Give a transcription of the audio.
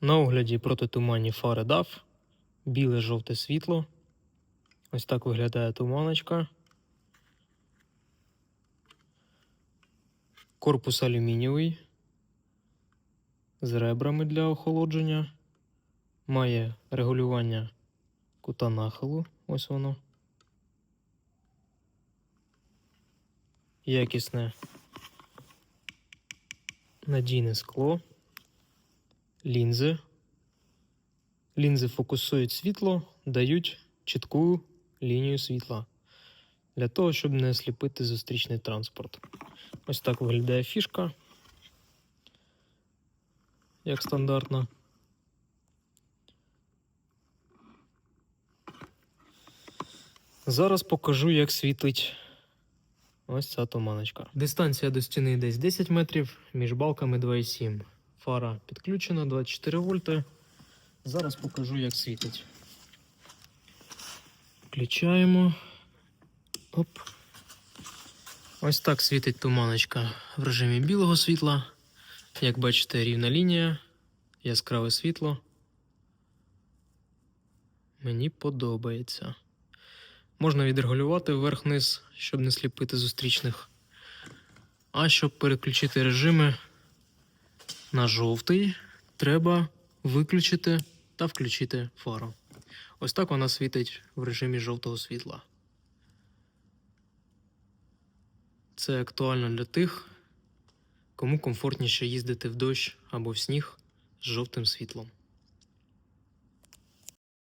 На огляді протитуманні фари DAF, біле жовте світло. Ось так виглядає туманочка. Корпус алюмінієвий з ребрами для охолодження. Має регулювання кута нахилу. Ось воно. Якісне надійне скло. Лінзи. Лінзи фокусують світло, дають чітку лінію світла для того, щоб не сліпити зустрічний транспорт. Ось так виглядає фішка, як стандартно. Зараз покажу, як світить ось ця туманочка. Дистанція до стіни десь 10 метрів, між балками 2,7. Фара підключена 24 вольти. Зараз покажу, як світить. Включаємо. Оп. Ось так світить туманочка в режимі білого світла. Як бачите, рівна лінія, яскраве світло. Мені подобається. Можна відрегулювати вверх-вниз, щоб не сліпити зустрічних. А щоб переключити режими на жовтий, треба виключити та включити фару. Ось так вона світить в режимі жовтого світла. Це актуально для тих, кому комфортніше їздити в дощ або в сніг з жовтим світлом.